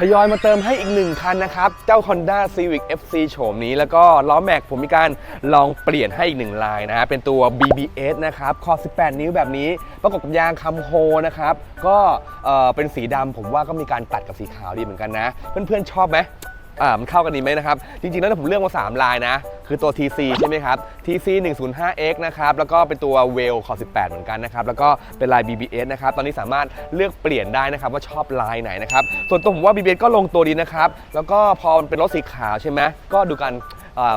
ทยอยมาเติมให้อีกหนึ่งคันนะครับ เจ้า Honda Civic FC โฉมนี้ แล้วก็ล้อแม็กผมมีการลองเปลี่ยนให้อีกหนึ่งลายนะฮะเป็นตัว BBS นะครับคอ 18 นิ้วแบบนี้ ประกอบกับยางคัมโฮนะครับ ก็เอ่อเป็นสีดำผมว่าก็มีการตัดกับสีขาวดีเหมือนกันนะ เพื่อนๆชอบไหม อ่ามันเข้ากันดีไหมนะครับ จริงๆแล้วผมเลือกมา 3 ลายนะ คือตัว TC ใช่ไหมครับ TC 105X นะครับ แล้วก็เป็นตัว w a l ขอ 18 เหมือนกันนะครับ แล้วก็เป็นลาย BBS นะครับ ตอนนี้สามารถเลือกเปลี่ยนได้นะครับ ว่าชอบลายไหนนะครับ ส่วนตัวผมว่า BBS ก็ลงตัวดีนะครับ แล้วก็พอมันเป็นรถสีขาวใช่ไหมก็ดูกัน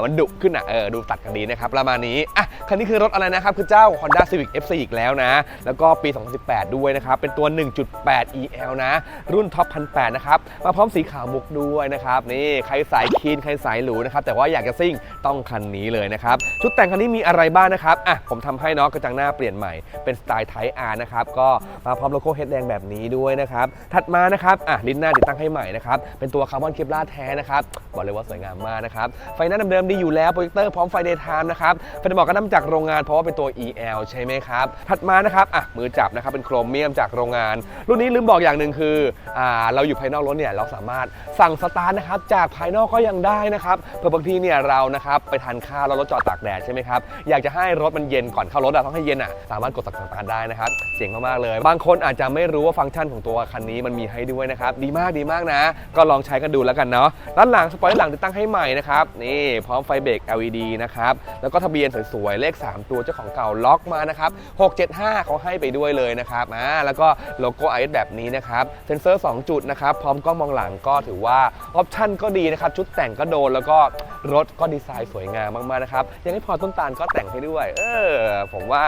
มันดุขึ้นอะเออดูตัดกันดีนะครับประมาณนี้อะคันนี้คือรถอะไรนะครับคือเจ้า Honda Civic FC อีกแล้วนะ แล้วก็ปี 2018 ด้วยนะครับ เป็นตัว 1.8 EL นะ รุ่นท็อป1,800นะครับ มาพร้อมสีขาวมุกด้วยนะครับ นี่ใครสายคีนใครสายหรูนะครับ แต่ว่าอยากจะซิ่งต้องคันนี้เลยนะครับ ชุดแต่งคันนี้มีอะไรบ้างนะครับอะผมทำให้เนาะกระจังหน้าเปลี่ยนใหม่เป็นสไตล์ไทอาร์นะครับก็มาพร้อมโลโก้เฮดแดงแบบนี้ด้วยนะครับถัดมานะครับอะลิ้นหน้าติดตั้งให้ใหม่นะครับเป็นตัวคาร์บอนเคปลาแท้นะครับบอกเลยว่าสวยงามมากนะครับไฟหน้าเดิมดีอยู่แล้วโปรเจคเตอร์พร้อมไฟเดย์ไทม์นะครับไฟจะบอกก็นำจากโรงงานเพราะว่าเป็นตัว EL ใช่ไหมครับ ถัดมานะครับอะมือจับนะครับเป็นโครเมียมจากโรงงาน รุ่นนี้ลืมบอกอย่างหนึ่งคืออ่าเราอยู่ภายนอกรถเนี่ยเราสามารถสั่งสตาร์ทนะครับจากภายนอกก็ยังได้นะครับเผื่อบางทีเนี่ยเรานะครับไปทานข้าวแล้วรถจอดตากแดดใช่ไหมครับอยากจะให้รถมันเย็นก่อนเข้ารถอะต้องให้เย็นอะสามารถกดสั่งสตาร์ทได้นะครับเจ๋งมากๆเลย บางคนอาจจะไม่รู้ว่าฟังก์ชันของตัวคันนี้มันมีให้ด้วยนะครับดีมากดีมากนะ ก็ลองใช้กันดูแล้วกันเนาะด้านหลังสปอยล์หลังติดตั้งให้ใหม่นะครับนี่พร้อมไฟเบรก LED นะครับ แล้วก็ทะเบียนสวยๆ เลข 3 ตัวเจ้าของเก่าล็อกมานะครับ 675 เขาให้ไปด้วยเลยนะครับอ่าแล้วก็โลโก้ IS แบบนี้นะครับ เซ็นเซอร์ 2 จุดนะครับ พร้อมกล้องมองหลังก็ถือว่าออปชั่นก็ดีนะครับ ชุดแต่งก็โดน แล้วก็รถก็ดีไซน์สวยงามมากๆนะครับ ยังไม่พอต้นตาลก็แต่งให้ด้วย เออ ผมว่า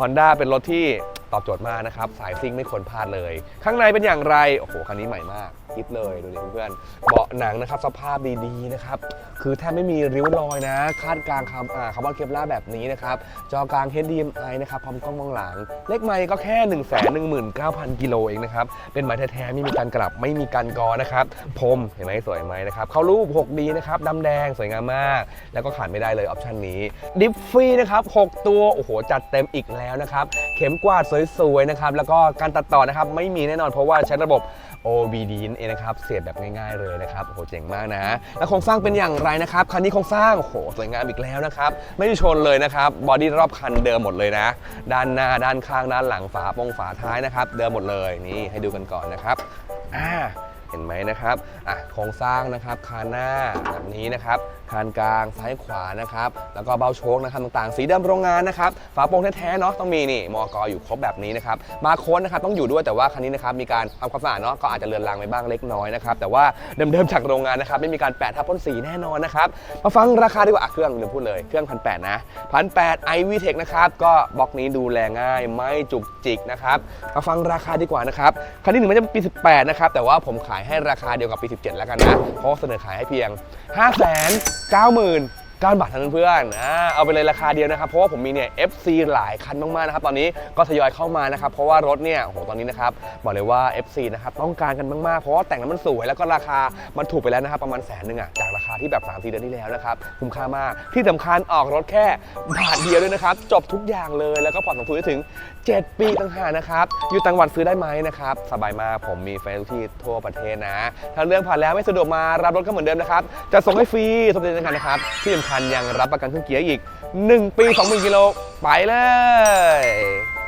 ฮอนด้าเป็นรถที่ตอบโจทย์มากนะครับ สายซิ่งไม่ควรพลาดเลย ข้างในเป็นอย่างไร โอ้โห คันนี้ใหม่มาก คิดเลยดูดิเพื่อนเบาะหนังนะครับสภาพดีๆนะครับคือแทบไม่มีริ้วรอยนะ คาดกลางคำอ่าคาร์บอนเคปลาร์แบบนี้นะครับ จอกลาง HDMI นะครับพร้อมกล้องมองหลัง เลขไมก็แค่ 1 1 9 0 0 0 กิโลเองนะครับ เป็นไม้แท้ๆไม่มีการกลับไม่มีการกอนะครับพรมเห็นไหมสวยไหมนะครับ เข้ารูป 6D นะครับดำแดงสวยงามมาก แล้วก็ขาดไม่ได้เลยออปชันนี้ ดิฟฟรีนะครับ6ตัวโอ้โหจัดเต็มอีกแล้วนะครับเข็มกวาดสวยๆนะครับแล้วก็การตัดต่อนะครับไม่มีแน่นอนเพราะว่าใช้ระบบ OBD นั่นเองนะครับ เสียบแบบง่ายๆเลยนะครับโอ้โหเจ๋งมากนะ แล้วโครงสร้างเป็นอย่างไรนะครับ คันนี้โครงสร้างโอ้โหสวยงามอีกแล้วนะครับ ไม่ได้ชนเลยนะครับ บอดี้รอบคันเดิมหมดเลยนะ ด้านหน้าด้านข้างด้านหลังฝาปงฝาท้ายนะครับ เดิมหมดเลยนี่ให้ดูกันก่อนนะครับอ่า เห็นไหมนะครับอะโครงสร้างนะครับคานหน้าแบบนี้นะครับคานกลางซ้ายขวานะครับ แล้วก็เบ้าโชคนะครับต่างๆ สีดิมโรงงานนะครับฝาโปร่งแท้ๆเนาะต้องมีนี่มอกอยู่ครบแบบนี้นะครับมาโค้ดนะครับต้องอยู่ด้วยแต่ว่าคันนี้นะครับมีการทำความสะอาดเนาะก็อาจจะเลือนลางไปบ้างเล็กน้อยนะครับแต่ว่าเดิมๆจากโรงงานนะครับไม่มีการแปะทับพ่นสีแน่นอนนะครับมาฟังราคาดีกว่าเครื่องลืมพูดเลยเครื่องพันแปดนะพันแปด iV Tech นะครับก็บล็อกนี้ดูแลง่ายไม่จุกจิกนะครับมาฟังราคาดีกว่านะครับคันนี้ถึงแม้จะเป็นปี 18 นะครับแต่ว่าผมขายให้ราคาเดียวกับปี 17 แล้วกันนะ เพราะเสนอขายให้เพียง 5 9 9 0 0 0 9บาทเท่านั้นเพื่อนอ่าเอาไปเลยราคาเดียวนะครับ เพราะว่าผมมีเนี่ย FC หลายคันมากๆนะครับ ตอนนี้ก็ทยอยเข้ามานะครับ เพราะว่ารถเนี่ย โอ้โห ตอนนี้นะครับ บอกเลยว่า FC นะครับ ต้องการกันมากๆ เพราะว่าแต่งแล้วมันสวย แล้วก็ราคา มันถูกไปแล้วนะครับ ประมาณแสนหนึ่งอะจากราาที่แบบ3 4เดือนที่แล้วนะครับ คุ้มค่ามาก ที่สำคัญออกรถแค่บาทเดียวด้วยนะครับ จบทุกอย่างเลย แล้วก็ผ่อนส่งทุนได้ถึง 7 ปีต่างหากนะครับ อยู่ต่างจังหวัดซื้อได้ไหมนะครับ สบายมาก ผมมีแฟนทุกที่ทั่วประเทศนะ ถ้าเรื่องผ่านแล้วไม่สะดวกมารับรถก็เหมือนเดิมนะครับ จะส่งให้ฟรีสมเด็จกันนะครับ ที่สำคัญยังรับประกันเครื่องเกียร์อีก 1 ปี 20,000กิโล ไปเลย